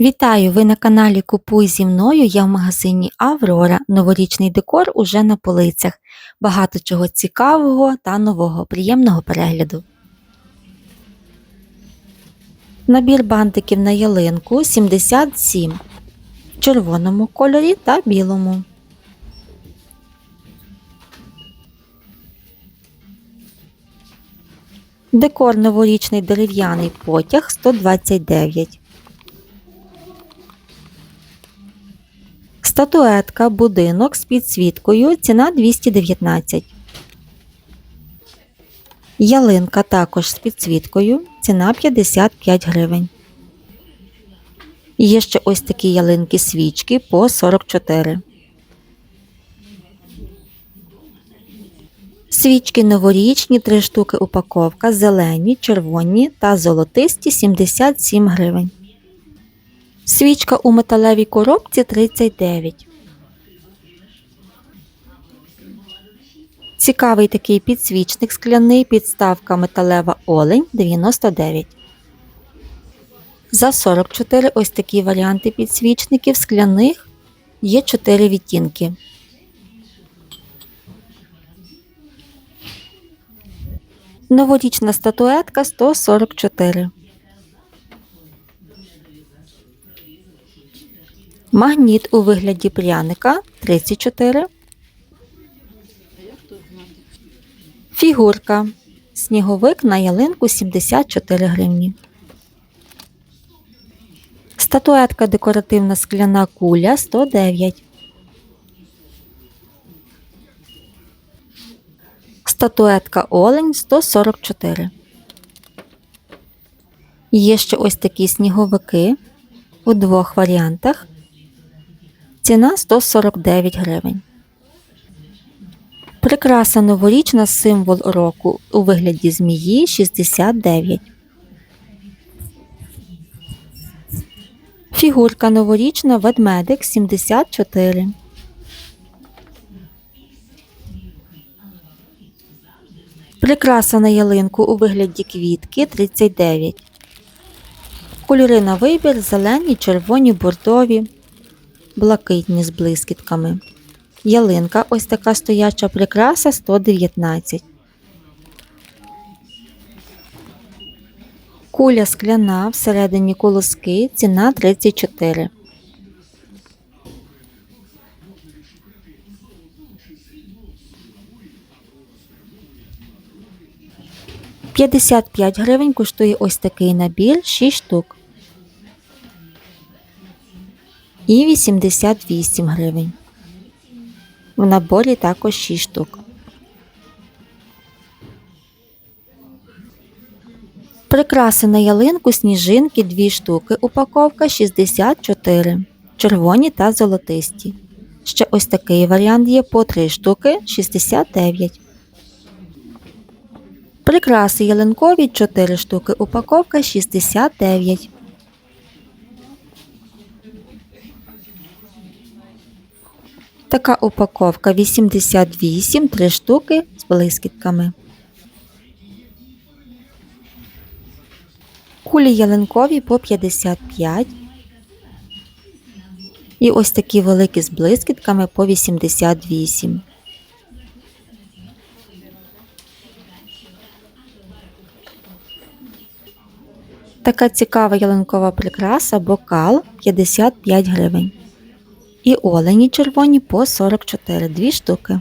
Вітаю! Ви на каналі Купуй зі мною. Я в магазині Аврора. Новорічний декор уже на полицях. Багато чого цікавого та нового. Приємного перегляду. Набір бантиків на ялинку 77 в червоному кольорі та білому. Декор новорічний дерев'яний потяг 129. Статуетка, будинок з підсвіткою, ціна 219. Ялинка також з підсвіткою, ціна 55 гривень. Є ще ось такі ялинки свічки по 44. Свічки новорічні, 3 штуки упаковка, зелені, червоні та золотисті 77 гривень. Свічка у металевій коробці 39. Цікавий такий підсвічник скляний, підставка металева олень 99. За 44 ось такі варіанти підсвічників скляних є 4 відтінки. Новорічна статуетка 144. Магніт у вигляді пряника 34. Фігурка. Сніговик на ялинку 74 гривні. Статуетка декоративна скляна куля 109. Статуетка олень 144. Є ще ось такі сніговики у двох варіантах. Ціна 149 гривень. Прикраса новорічна символ року у вигляді змії 69. Фігурка новорічна ведмедик 74. Прикраса на ялинку у вигляді квітки 39. Кольори на вибір зелені, червоні, бордові, блакитні з блискітками. Ялинка ось така стояча прикраса 119. Куля скляна всередині колоски ціна 34. П'ятдесят п'ять гривень коштує ось такий набір 6 штук. І 88 гривень. В наборі також 6 штук. Прикраси на ялинку сніжинки 2 штуки. Упаковка 64. Червоні та золотисті. Ще ось такий варіант є по 3 штуки 69. Прикраси ялинкові 4 штуки. Упаковка 69. Така упаковка 88, 3 штуки з блискітками. Кулі ялинкові по 55. І ось такі великі з блискітками по 88. Така цікава ялинкова прикраса бокал 55 гривень. І олені червоні по 44 2 штуки.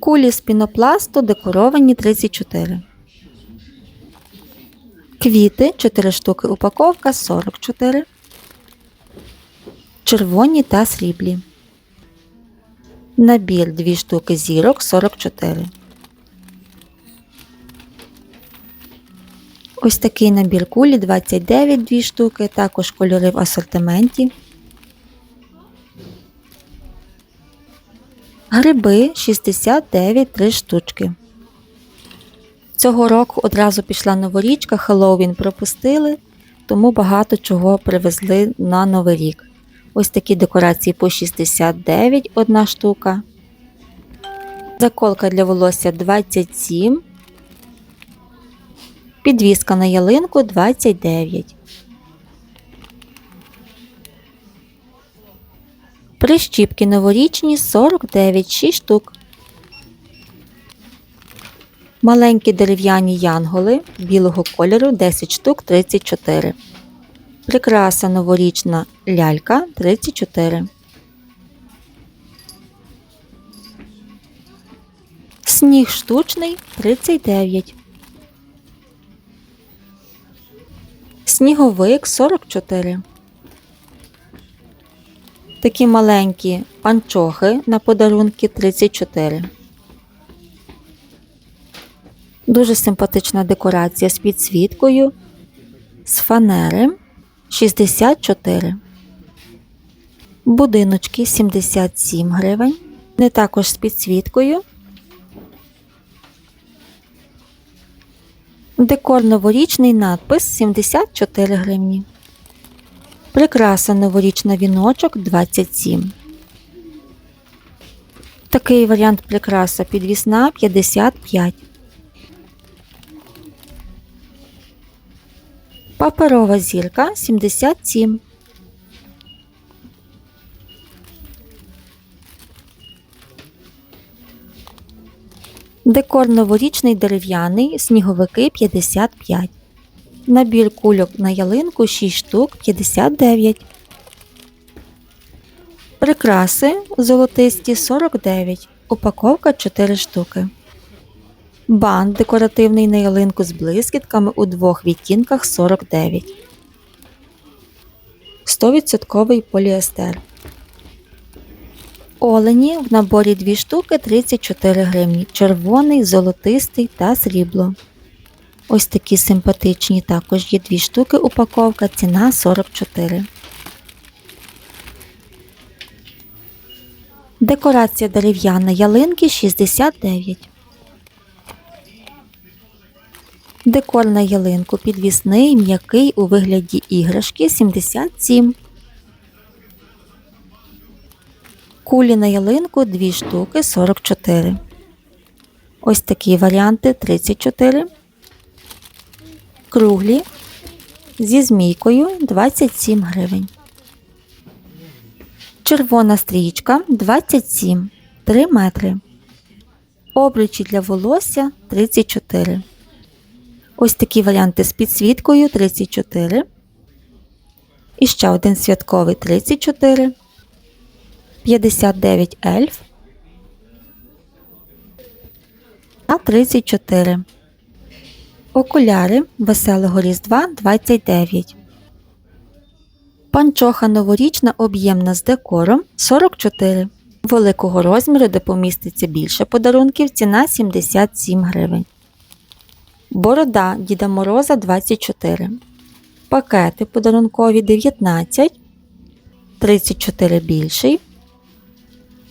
Кулі з пінопласту декоровані 34. Квіти 4 штуки упаковка 44. Червоні та сріблі. Набір 2 штуки зірок 44. Ось такий набір кулі 29 2 штуки, також кольори в асортименті. Гриби 69 3 штучки. Цього року одразу пішла новорічка, Хеллоуін пропустили, тому багато чого привезли на Новий рік. Ось такі декорації по 69 одна штука. Заколка для волосся 27 Підвіска на ялинку 29. Прищіпки новорічні 49 6 штук. Маленькі дерев'яні янголи білого кольору 10 штук 34. Прикраса новорічна лялька 34. Сніг штучний 39. Сніговик 44. Такі маленькі панчохи на подарунки 34. Дуже симпатична декорація з підсвіткою. З фанери 64. Будиночки 77 гривень. Не також з підсвіткою. Декор новорічний надпис 74 гривні. Прикраса новорічна віночок 27. Такий варіант прикраса підвісна 55. Паперова зірка 77. Декор новорічний дерев'яний, сніговики 55. Набір кульок на ялинку 6 штук 59. Прикраси золотисті 49. Упаковка 4 штуки. Бант декоративний на ялинку з блискітками у двох відтінках 49. 100% поліестер. Олені в наборі 2 штуки 34 гривні. Червоний, золотистий та срібло. Ось такі симпатичні також є 2 штуки упаковка, ціна 44. Декорація дерев'яна ялинки 69. Декор на ялинку підвісний, м'який у вигляді іграшки 77. Кулі на ялинку 2 штуки 44. Ось такі варіанти 34. Круглі зі змійкою 27 гривень. Червона стрічка 27 3 метри. Обручі для волосся 34. Ось такі варіанти з підсвіткою 34. І ще один святковий 34. 59 ельф. А 34. Окуляри веселого різдва 29. Панчоха новорічна об'ємна з декором 44. Великого розміру, де поміститься більше подарунків, ціна 77 гривень. Борода Діда Мороза 24. Пакети подарункові 19. 34 більший.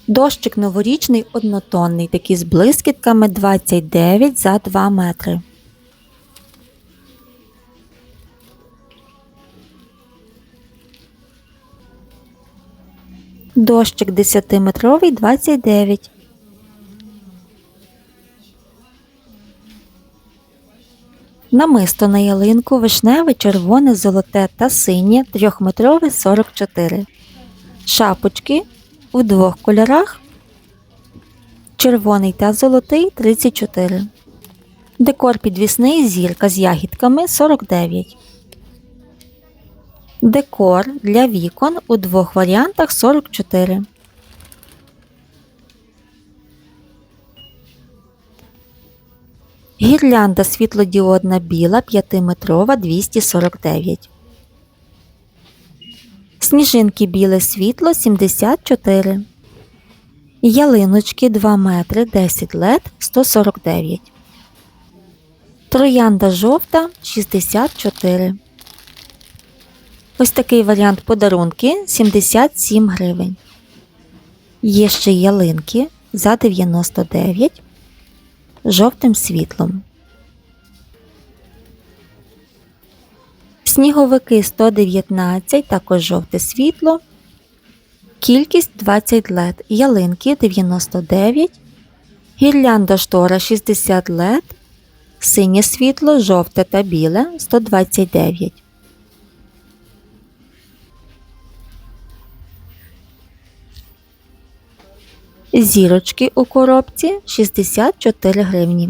Дощик новорічний однотонний, такий з блискітками 29 за 2 метри. Дощик 10-метровий 29. Намисто на ялинку вишневе, червоне, золоте та синє 3-метрове 44. Шапочки у двох кольорах. Червоний та золотий 34. Декор підвісний зірка з ягідками 49. Декор для вікон у двох варіантах 44. Гірлянда світлодіодна біла 5-метрова 249. Сніжинки біле світло 74. Ялиночки 2 метри 10 лет 149. Троянда жовта 64. Ось такий варіант подарунки 77 гривень. Є ще ялинки за 99 жовтим світлом. Сніговики 119, також жовте світло. Кількість 20 лед. Ялинки 99. Гірлянда штора 60 лед. Синє світло, жовте та біле 129. Зірочки у коробці 64 гривні.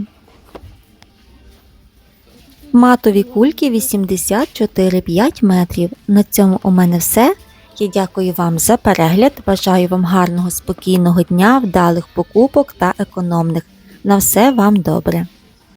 Матові кульки 84,5 метрів. На цьому у мене все. Я дякую вам за перегляд. Бажаю вам гарного спокійного дня, вдалих покупок та економних. На все вам добре.